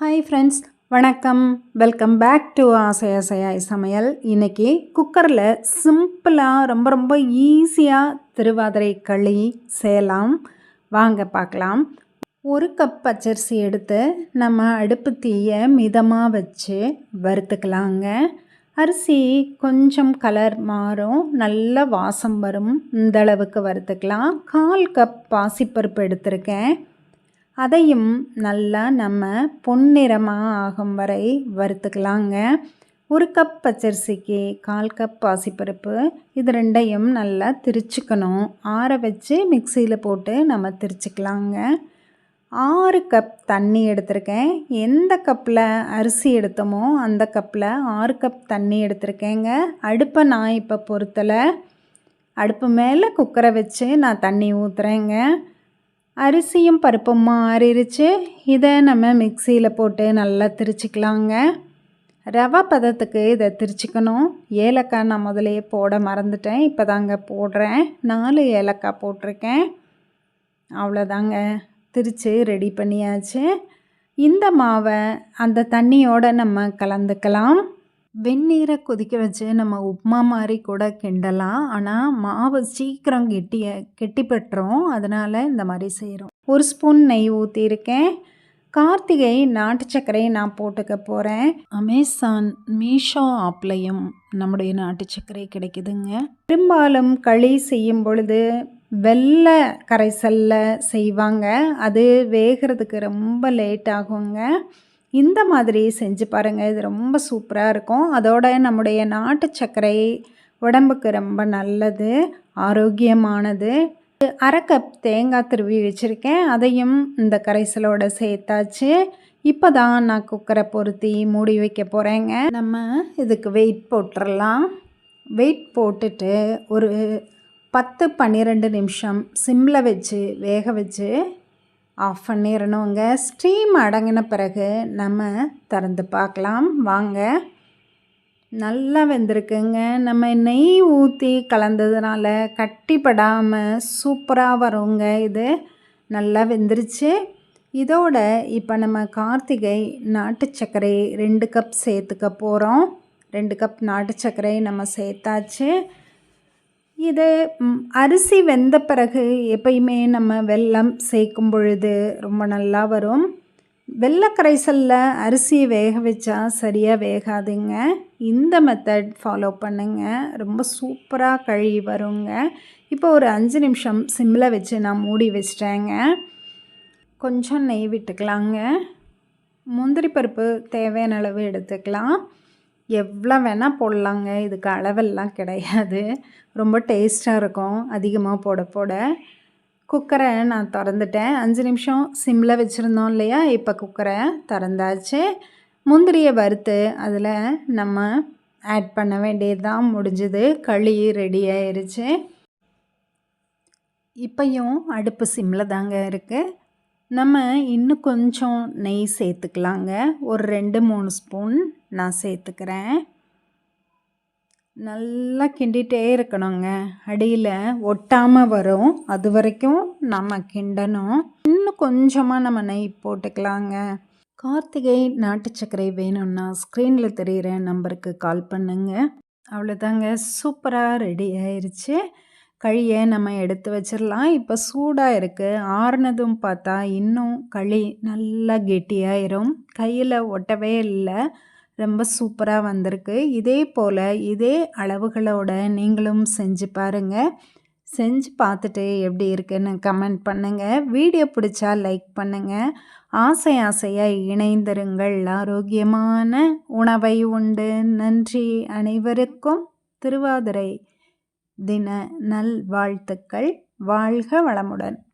Hi friends வணக்கம். Welcome back to Aasai Aasaiyai Samayal. இன்றைக்கி குக்கரில் சிம்பிளாக ரொம்ப ரொம்ப ஈஸியாக திருவாதிரை களி செய்யலாம். வாங்க பார்க்கலாம். ஒரு கப் பச்சரிசி எடுத்து நம்ம அடுப்பு தீயை மிதமாக வச்சு வறுத்துக்கலாங்க. அரிசி கொஞ்சம் கலர் மாறும். நல்ல வாசம் வரும். இந்தளவுக்கு வறுத்துக்கலாம். கால் கப் பாசிப்பருப்பு எடுத்திருக்கேன். அதையும் நல்லா நம்ம பொன்னிறமாக ஆகும் வரை வறுத்துக்கலாங்க. ஒரு கப் பச்சரிசிக்கு கால் கப் பாசிப்பருப்பு இது ரெண்டையும் நல்லா திரிச்சுக்கணும். ஆற வச்சு மிக்சியில் போட்டு நம்ம திரிச்சுக்கலாங்க. ஆறு கப் தண்ணி எடுத்திருக்கேன். எந்த கப்பில் அரிசி எடுத்தோமோ அந்த கப்பில் ஆறு கப் தண்ணி எடுத்திருக்கேங்க. அடுப்பை நான் இப்போ பொறுத்தலை அடுப்பு மேலே குக்கரை வச்சு நான் தண்ணி ஊற்றுறேங்க அரிசியும் பருப்பும் மாறிடுச்சு இதை நம்ம மிக்சியில் போட்டு நல்லா திரிச்சிக்கலாங்க. ரவை பதத்துக்கு இதை திரிச்சிக்கணும். ஏலக்காய் நான் முதலையே போட மறந்துட்டேன். இப்போ தாங்க போடுறேன். நாலு ஏலக்காய் போட்டிருக்கேன். அவ்வளோதாங்க. திரித்து ரெடி பண்ணியாச்சு. இந்த மாவை அந்த தண்ணியோடு நம்ம கலந்துக்கலாம். வெந்நீரை கொதிக்க வச்சு நம்ம உப்புமா மாதிரி கூட கிண்டலாம். ஆனால் மாவு சீக்கிரம் கெட்டிய கெட்டி பெற்றோம். அதனால் இந்த மாதிரி செய்கிறோம் ஒரு ஸ்பூன் நெய் ஊற்றிருக்கேன் கார்த்திகை நாட்டு சர்க்கரையை நான் போட்டுக்க போகிறேன் அமேசான் மீஷோ ஆப்லையும் நம்முடைய நாட்டு சர்க்கரை கிடைக்குதுங்க. பெரும்பாலும் களி செய்யும் பொழுது வெள்ளை கரைசலில் செய்வாங்க. அது வேகிறதுக்கு ரொம்ப லேட் ஆகுங்க. இந்த மாதிரி செஞ்சு பாருங்கள் இது ரொம்ப சூப்பராக இருக்கும். அதோட நம்முடைய நாட்டு சர்க்கரை உடம்புக்கு ரொம்ப நல்லது ஆரோக்கியமானது. அரை கப் தேங்காய் திருவி வச்சுருக்கேன். அதையும் இந்த கரைசலோடு சேர்த்தாச்சு. இப்போ தான் நான் குக்கரை பொருத்தி மூடி வைக்க போகிறேங்க நம்ம இதுக்கு வெயிட் போட்டுடலாம் வெயிட் போட்டுட்டு ஒரு பத்து பன்னிரெண்டு நிமிஷம் சிம்மில் வச்சு வேக வச்சு ஆஃப் பண்ணிடணுங்க ஸ்டீம் அடங்கின பிறகு நம்ம திறந்து பார்க்கலாம். வாங்க. நல்லா வெந்திருக்குங்க. நம்ம நெய் ஊற்றி கலந்ததுனால கட்டிப்படாமல் சூப்பராக வருங்க. இது நல்லா வெந்துருச்சு. இதோட இப்போ நம்ம கார்த்திகை நாட்டு சர்க்கரை ரெண்டு கப் சேர்த்துக்க போகிறோம் ரெண்டு கப் நாட்டு சர்க்கரை நம்ம சேர்த்தாச்சு. இது அரிசி வெந்த பிறகு எப்பயுமே நம்ம வெல்லம் சேர்க்கும் பொழுது ரொம்ப நல்லா வரும். வெள்ளை கரைசலில் அரிசியை வேக வச்சா சரியாக வேகாதுங்க. இந்த மெத்தட் ஃபாலோ பண்ணுங்க. ரொம்ப சூப்பராக கழுவி வருங்க. இப்போ ஒரு அஞ்சு நிமிஷம் சிம்மில் வச்சு நான் மூடி வச்சிட்டேங்க. கொஞ்சம் நெய் விட்டுக்கலாங்க. முந்திரி பருப்பு தேவையான அளவு எடுத்துக்கலாம். எவ்வளோ வேணால் போடலாங்க. இதுக்கு அளவெல்லாம் கிடையாது. ரொம்ப டேஸ்ட்டாக இருக்கும். அதிகமாக போட போட. குக்கரை நான் திறந்துட்டேன். அஞ்சு நிமிஷம் சிம்மில் வச்சுருந்தோம் இல்லையா? இப்போ குக்கரை திறந்தாச்சு. முந்திரியை வறுத்து அதில் நம்ம ஆட் பண்ண வேண்டியது தான் முடிஞ்சுது. களி ரெடி ஆயிடுச்சு இப்பையும் அடுப்பு சிம்மில் தாங்க இருக்குது நம்ம இன்னும் கொஞ்சம் நெய் சேர்த்துக்கலாங்க. ஒரு ரெண்டு மூணு ஸ்பூன் நான் சேர்த்துக்கிறேன். நல்லா கிண்டிகிட்டே இருக்கணுங்க. அடியில் ஒட்டாமல் வரும். அது வரைக்கும் நம்ம கிண்டணும். இன்னும் கொஞ்சமாக நம்ம நெய் போட்டுக்கலாங்க. கார்த்திகை நாட்டு சர்க்கரை வேணும்னா ஸ்க்ரீனில் தெரிகிற நம்பருக்கு கால் பண்ணுங்க. அவ்வளோதாங்க சூப்பராக ரெடி ஆயிடுச்சு களியை நம்ம எடுத்து வச்சிடலாம் இப்போ சூடாக இருக்குது ஆறுனதும் பார்த்தா இன்னும் களி நல்லா கெட்டியாயிரும். கையில் ஒட்டவே இல்லை. ரொம்ப சூப்பராக வந்திருக்கு. இதே போல் இதே அளவுகளோட நீங்களும் செஞ்சு பாருங்கள் செஞ்சு பார்த்துட்டு எப்படி இருக்குன்னு கமெண்ட் பண்ணுங்கள் வீடியோ பிடிச்சா லைக் பண்ணுங்கள் ஆசை ஆசையாக இணைந்திருங்கள். ஆரோக்கியமான உணவை உண்டு. நன்றி அனைவருக்கும். திருவாதிரை. தின நல் வாழ்த்துக்கள் வாழ்க வளமுடன்.